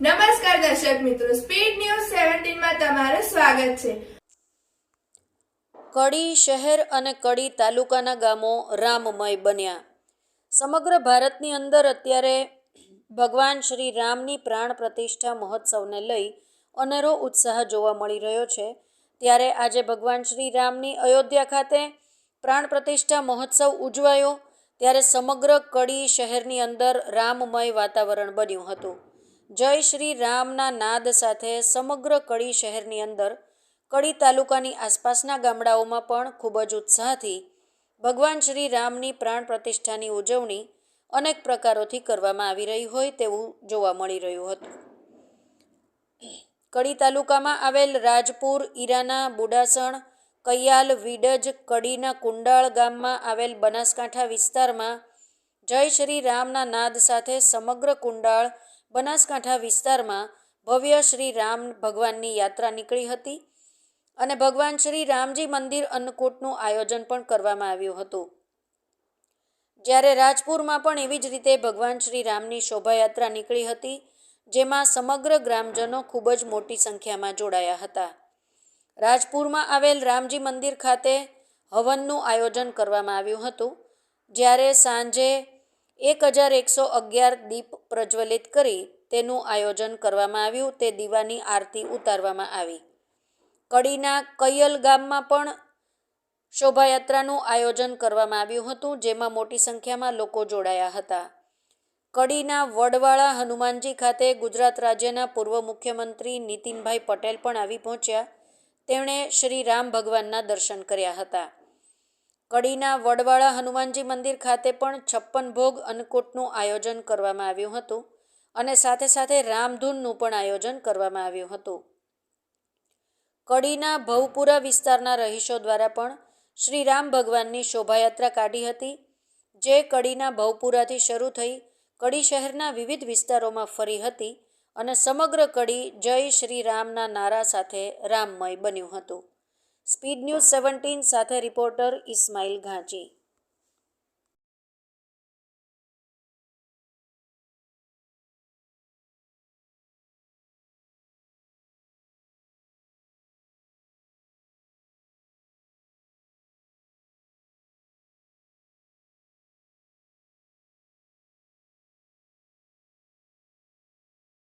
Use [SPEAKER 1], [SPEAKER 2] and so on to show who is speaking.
[SPEAKER 1] નમસ્કાર દર્શક મિત્રો સ્પીડ ન્યૂઝ સેવન્ટીનમાં તમારું સ્વાગત છે.
[SPEAKER 2] કડી શહેર અને કડી તાલુકાના ગામો રામમય બન્યા. સમગ્ર ભારતની અંદર અત્યારે ભગવાન શ્રી રામની પ્રાણ પ્રતિષ્ઠા મહોત્સવને લઈ અનેરો ઉત્સાહ જોવા મળી રહ્યો છે. ત્યારે આજે ભગવાન શ્રી રામની અયોધ્યા ખાતે પ્રાણ પ્રતિષ્ઠા મહોત્સવ ઉજવાયો. ત્યારે સમગ્ર કડી શહેરની અંદર રામમય વાતાવરણ બન્યું હતું. જય શ્રી રામના નાદ સાથે સમગ્ર કડી શહેરની અંદર, કડી તાલુકાની આસપાસના ગામડાઓમાં પણ ખૂબ જ ઉત્સાહથી ભગવાન શ્રી રામની પ્રાણ પ્રતિષ્ઠાની ઉજવણી અનેક પ્રકારોથી કરવામાં આવી રહી હોય તેવું જોવા મળી રહ્યું હતું. કડી તાલુકામાં આવેલ રાજપુર, ઈરાના, બુડાસણ, કૈયાલ, વિડજ, કડીના કુંડાળ ગામમાં આવેલ બનાસકાંઠા વિસ્તારમાં જય શ્રી રામના નાદ સાથે સમગ્ર કુંડાળ બનાસકાંઠા વિસ્તારમાં ભવ્ય શ્રી રામ ભગવાનની યાત્રા નીકળી હતી અને ભગવાન શ્રી રામજી મંદિર અન્નકૂટનું આયોજન પણ કરવામાં આવ્યું હતું. જ્યારે રાજપુરમાં પણ એવી જ રીતે ભગવાન શ્રી રામની શોભાયાત્રા નીકળી હતી, જેમાં સમગ્ર ગ્રામજનો ખૂબ જ મોટી સંખ્યામાં જોડાયા હતા. રાજપુરમાં આવેલ રામજી મંદિર ખાતે હવનનું આયોજન કરવામાં આવ્યું હતું, જ્યારે સાંજે એક હજાર એકસો અગિયાર દીપ પ્રજ્વલિત કરી તેનું આયોજન કરવામાં આવ્યું. તે દીવાની આરતી ઉતારવામાં આવી. કડીના કૈયલ ગામમાં પણ શોભાયાત્રાનું આયોજન કરવામાં આવ્યું હતું, જેમાં મોટી સંખ્યામાં લોકો જોડાયા હતા. કડીના વડવાળા હનુમાનજી ખાતે ગુજરાત રાજ્યના પૂર્વ મુખ્યમંત્રી નીતિનભાઈ પટેલ પણ આવી પહોંચ્યા. તેમણે શ્રી રામ ભગવાનના દર્શન કર્યા હતા. કડીના વડવાળા હનુમાનજી મંદિર ખાતે પણ છપ્પન ભોગ અન્નકૂટનું આયોજન કરવામાં આવ્યું હતું અને સાથે સાથે રામધૂનનું પણ આયોજન કરવામાં આવ્યું હતું. કડીના ભવપુરા વિસ્તારના રહીશો દ્વારા પણ શ્રી રામ ભગવાનની શોભાયાત્રા કાઢી હતી, જે કડીના ભવપુરાથી શરૂ થઈ કડી શહેરના વિવિધ વિસ્તારોમાં ફરી હતી અને સમગ્ર કડી જય શ્રી રામના નારા સાથે રામમય બન્યું હતું. સ્પીડ ન્યૂઝ સેવન્ટીન સાથે રિપોર્ટર ઇસ્માઇલ ઘાંચી.